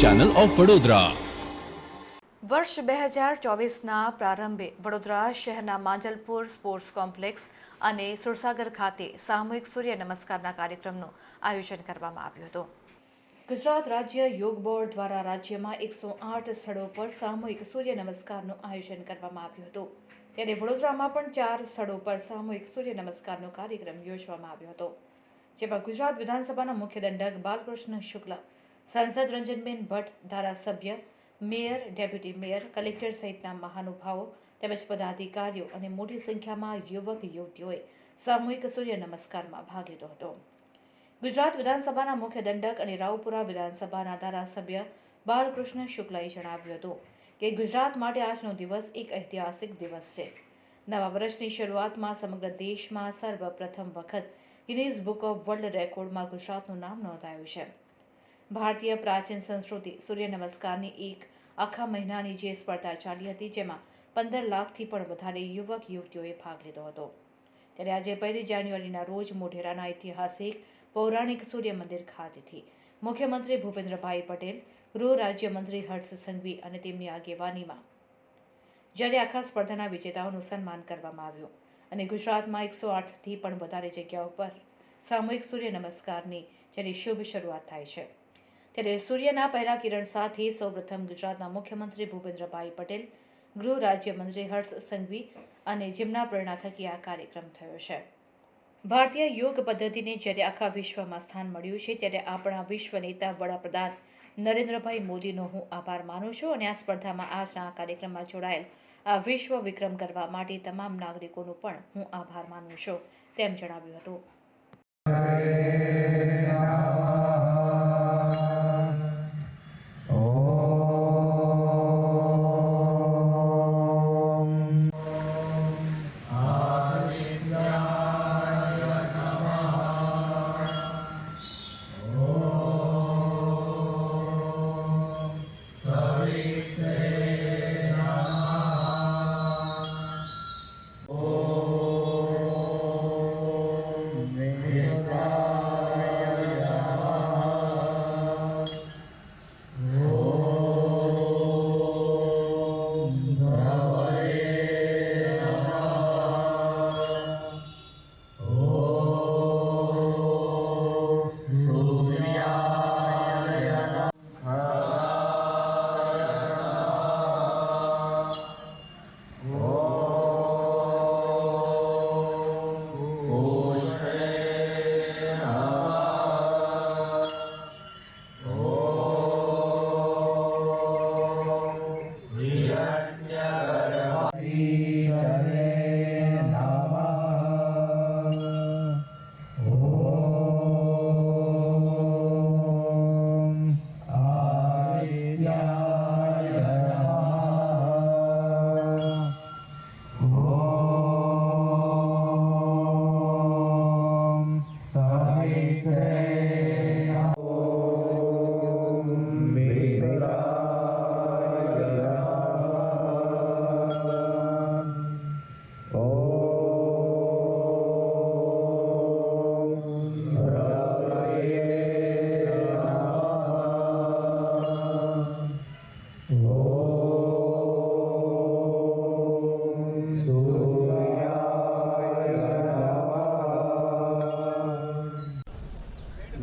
Channel of Vadodara વર્ષ બે હજાર ચોવીસના પ્રારંભે વડોદરા શહેરના માંજલપુર સ્પોર્ટ્સ કોમ્પ્લેક્સ અને સુરસાગર ખાતે સામૂહિક સૂર્ય નમસ્કારના કાર્યક્રમનું આયોજન કરવામાં આવ્યું હતું. ગુજરાત રાજ્ય યોગ બોર્ડ દ્વારા રાજ્યમાં એકસો આઠ સ્થળો પર સામૂહિક સૂર્ય નમસ્કારનું આયોજન કરવામાં આવ્યું હતું. ત્યારે વડોદરામાં પણ ચાર સ્થળો પર સામૂહિક સૂર્ય નમસ્કારનો કાર્યક્રમ યોજવામાં આવ્યો હતો. જેમાં ગુજરાત વિધાનસભાના મુખ્ય દંડક બાલકૃષ્ણ શુક્લ સાંસદ રંજનબેન ભટ્ટ, ધારાસભ્ય, મેયર, ડેપ્યુટી મેયર, કલેક્ટર સહિતના મહાનુભાવો તેમજ પદાધિકારીઓ અને મોટી સંખ્યામાં યુવક, યુવતીઓએ સામૂહિક સૂર્ય નમસ્કારમાં ભાગ લીધો હતો. ગુજરાત વિધાનસભાના મુખ્ય દંડક અને રાવપુરા વિધાનસભાના ધારાસભ્ય બાલકૃષ્ણ શુક્લાએ જણાવ્યું હતું કે ગુજરાત માટે આજનો દિવસ એક ઐતિહાસિક દિવસ છે. નવા વર્ષની શરૂઆતમાં સમગ્ર દેશમાં સર્વપ્રથમ વખત ગિનીઝ બુક ઓફ વર્લ્ડ રેકોર્ડમાં ગુજરાતનું નામ નોંધાયું છે. ભારતીય પ્રાચીન સંસ્કૃતિ સૂર્ય નમસ્કારની એક આખા મહિનાની જે સ્પર્ધા ચાલી હતી, જેમાં પંદર લાખથી પણ વધારે યુવક યુવતીઓએ ભાગ લીધો હતો. ત્યારે આજે પહેલી જાન્યુઆરીના રોજ મોઢેરાના ઐતિહાસિક પૌરાણિક સૂર્ય મંદિર ખાતેથી મુખ્યમંત્રી ભૂપેન્દ્રભાઈ પટેલ, ગૃહ રાજ્યમંત્રી હર્ષ સંઘવી અને તેમની આગેવાનીમાં જ્યારે આખા સ્પર્ધાના વિજેતાઓનું સન્માન કરવામાં આવ્યું અને ગુજરાતમાં એકસો આઠથી પણ વધારે જગ્યાઓ પર સામૂહિક સૂર્ય નમસ્કારની જ્યારે શુભ શરૂઆત થાય છે ત્યારે સૂર્યના પહેલા કિરણ સાથે સૌપ્રથમ ગુજરાતના મુખ્યમંત્રી ભૂપેન્દ્રભાઈ પટેલ, ગૃહ રાજ્યમંત્રી હર્ષ સંઘવી અને જેમના પ્રેરણા થકી આ કાર્યક્રમ થયો છે. ભારતીય યોગ પદ્ધતિને જ્યારે આખા વિશ્વમાં સ્થાન મળ્યું છે, ત્યારે આપણા વિશ્વ નેતા વડાપ્રધાન નરેન્દ્રભાઈ મોદીનો હું આભાર માનું છું અને આ સ્પર્ધામાં આજના આ કાર્યક્રમમાં જોડાયેલ આ વિશ્વ વિક્રમ કરવા માટે તમામ નાગરિકોનો પણ હું આભાર માનું છું, તેમ જણાવ્યું હતું.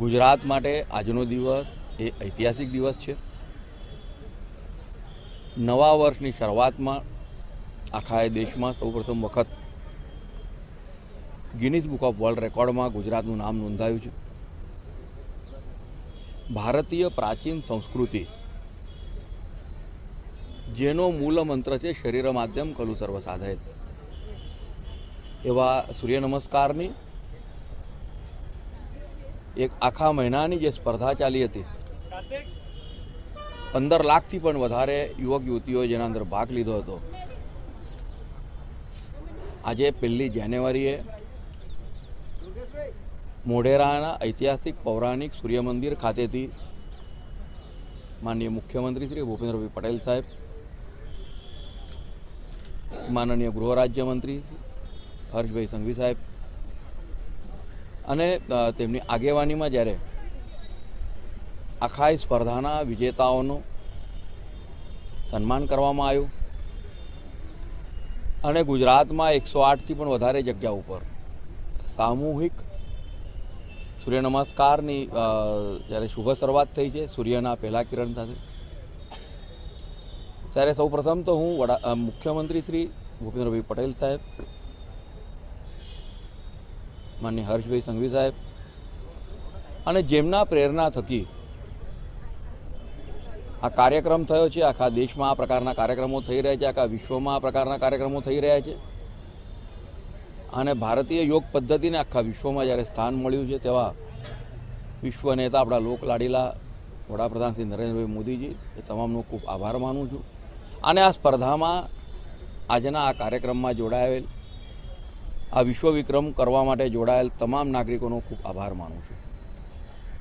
ગુજરાત માટે આજનો દિવસ એ ઐતિહાસિક દિવસ છે. નવા વર્ષની શરૂઆતમાં આખા એ દેશમાં સૌપ્રથમ વખત ગિનીઝ બુક ઓફ વર્લ્ડ રેકોર્ડમાં ગુજરાતનું નામ નોંધાયું છે. ભારતીય પ્રાચીન સંસ્કૃતિ, જેનો મૂળ મંત્ર છે શરીર માધ્યમ, કલુ સર્વ સાધય એવા સૂર્ય નમસ્કારની એક આખા મહિનાની જે સ્પર્ધા ચાલી હતી. પંદર લાખથી પણ વધારે યુવક યુવતીઓએ જેના અંદર ભાગ લીધો હતો. આજે પહેલી જાન્યુઆરીએ મોઢેરાના ઐતિહાસિક પૌરાણિક સૂર્ય મંદિર ખાતેથી માનનીય મુખ્યમંત્રી શ્રી ભૂપેન્દ્રભાઈ પટેલ સાહેબ, માનનીય ગૃહ રાજ્યમંત્રી હર્ષભાઈ સંઘવી સાહેબ અને તેમની આગેવાનીમાં જ્યારે આખા સ્પર્ધાના વિજેતાઓનું સન્માન કરવામાં આવ્યું અને ગુજરાતમાં એકસો આઠથી પણ વધારે જગ્યા ઉપર સામૂહિક સૂર્ય નમસ્કારની જ્યારે શુભ શરૂઆત થઈ છે, સૂર્યના પહેલા કિરણ સાથે. ત્યારે સૌ પ્રથમ તો હું વડા મુખ્યમંત્રી શ્રી ભૂપેન્દ્રભાઈ પટેલ સાહેબ માન્ય હર્ષભાઈ સંઘવી સાહેબ. અને જેમના પ્રેરણા થકી આ કાર્યક્રમ થયો છે, આખા દેશમાં આ પ્રકારના કાર્યક્રમો થઈ રહ્યા છે, આખા વિશ્વમાં આ પ્રકારના કાર્યક્રમો થઈ રહ્યા છે. અને ભારતીય યોગ પદ્ધતિને આખા વિશ્વમાં જ્યારે સ્થાન મળ્યું છે, તેવા વિશ્વ નેતા આપણા લોકલાડીલા વડાપ્રધાન શ્રી નરેન્દ્રભાઈ મોદીજી, એ તમામનો ખૂબ આભાર માનું છું. અને આ સ્પર્ધામાં આજના આ કાર્યક્રમમાં જોડાયેલ આ વિશ્વ વિક્રમ કરવા માટે જોડાયેલ તમામ નાગરિકોનો ખૂબ આભાર માનું છું.